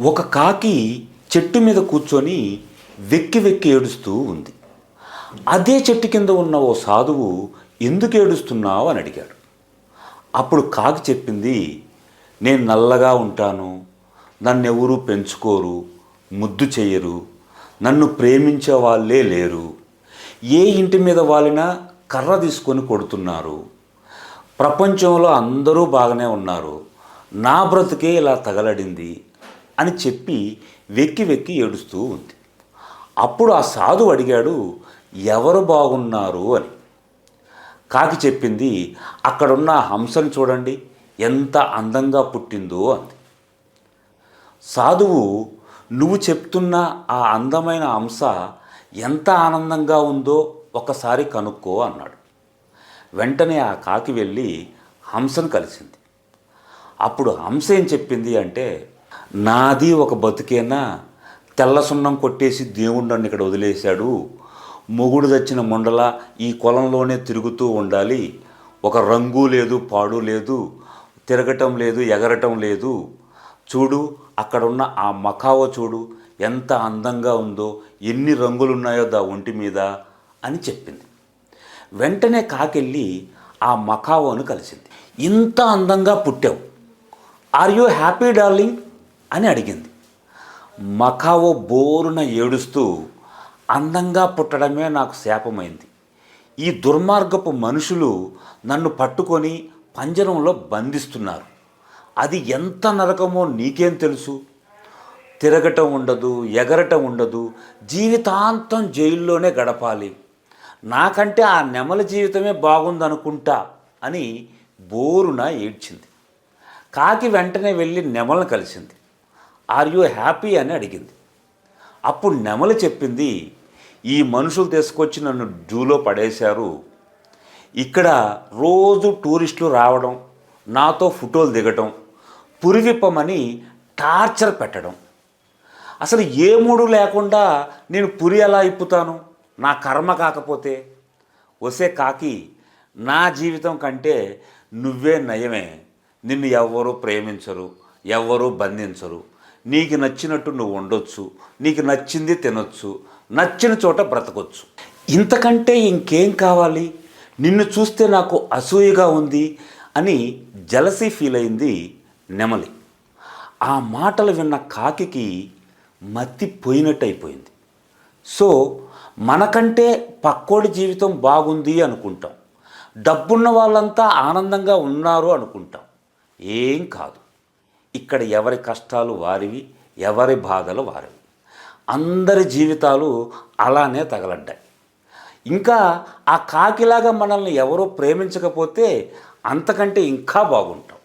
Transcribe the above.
ఒక కాకి చెట్టు మీద కూర్చొని వెక్కి వెక్కి ఏడుస్తూ ఉంది. అదే చెట్టు కింద ఉన్న ఓ సాధువు ఎందుకు ఏడుస్తున్నావు అని అడిగాడు. అప్పుడు కాకి చెప్పింది నేను నల్లగా ఉంటాను నన్నెవరూ పెంచుకోరు ముద్దు చెయ్యరు నన్ను ప్రేమించే వాళ్ళే లేరు. ఏ ఇంటి మీద వాలినా కర్ర తీసుకొని కొడుతున్నారు. ప్రపంచంలో అందరూ బాగానే ఉన్నారు. నా బ్రతుకే ఇలా తగలడింది. అని చెప్పి వెక్కి వెక్కి ఏడుస్తూ ఉంది. అప్పుడు ఆ సాధు అడిగాడు ఎవరు బాగున్నారు? అని. కాకి చెప్పింది అక్కడున్న హంసను చూడండి ఎంత అందంగా పుట్టిందో అంది. సాధువు నువ్వు చెప్తున్న ఆ అందమైన హంస ఎంత ఆనందంగా ఉందో ఒకసారి కనుక్కో అన్నాడు. వెంటనే ఆ కాకి వెళ్ళి హంసను కలిసింది. అప్పుడు హంస ఏం చెప్పింది అంటే నాది ఒక బతుకేనా? తెల్ల సున్నం కొట్టేసి దేవుడు నన్ను ఇక్కడ వదిలేశాడు. మొగుడు తెచ్చిన ముండల ఈ కొలంలోనే తిరుగుతూ ఉండాలి. ఒక రంగు లేదు పాడు లేదు తిరగటం లేదు ఎగరటం లేదు. చూడు అక్కడున్న ఆ మకావ చూడు ఎంత అందంగా ఉందో ఎన్ని రంగులు ఉన్నాయో దా ఒంటి మీద అని చెప్పింది. వెంటనే కాకెళ్ళి ఆ మకావోను కలిసింది. ఇంత అందంగా పుట్టావు. ఆర్ యూ హ్యాపీ డార్లింగ్ అని అడిగింది. మకావో బోరున ఏడుస్తూ అందంగా పుట్టడమే నాకు శాపమైంది. ఈ దుర్మార్గపు మనుషులు నన్ను పట్టుకొని పంజరంలో బంధిస్తున్నారు. అది ఎంత నరకమో నీకేం తెలుసు? తిరగటం ఉండదు ఎగరటం ఉండదు జీవితాంతం జైల్లోనే గడపాలి. నాకంటే ఆ నెమల జీవితమే బాగుందనుకుంటా అని బోరున ఏడ్చింది. కాకి వెంటనే వెళ్ళి నెమలను కలిసింది. ఆర్ యూ హ్యాపీ అని అడిగింది. అప్పుడు నెమలి చెప్పింది ఈ మనుషులు తీసుకొచ్చి నన్ను జూలో పడేశారు. ఇక్కడ రోజు టూరిస్టులు రావడం నాతో ఫోటోలు దిగటం పురివిప్పమని టార్చర్ పెట్టడం. అసలు ఏ మూడు లేకుండా నేను పురి ఎలా ఇప్పుతాను? నా కర్మ కాకపోతే. వసే కాకి నా జీవితం కంటే నువ్వే నయమే. నిన్ను ఎవ్వరూ ప్రేమించరు ఎవ్వరూ బంధించరు. నీకు నచ్చినట్టు నువ్వు ఉండొచ్చు నీకు నచ్చింది తినొచ్చు నచ్చిన చోట బ్రతకొచ్చు. ఇంతకంటే ఇంకేం కావాలి? నిన్ను చూస్తే నాకు అసూయగా ఉంది అని జలసీ ఫీల్ అయింది నెమలి. ఆ మాటలు విన్న కాకికి మత్తి పోయినట్టు అయిపోయింది సో మనకంటే పక్కోడి జీవితం బాగుంది అనుకుంటాం. డబ్బున్న వాళ్ళంతా ఆనందంగా ఉన్నారు అనుకుంటాం. ఏం కాదు. ఇక్కడ ఎవరి కష్టాలు వారివి ఎవరి బాధలు వారివి. అందరి జీవితాలు అలానే తగలడ్డాయి. ఇంకా ఆ కాకిలాగా మనల్ని ఎవరో ప్రేమించకపోతే అంతకంటే ఇంకా బాగుంటాం.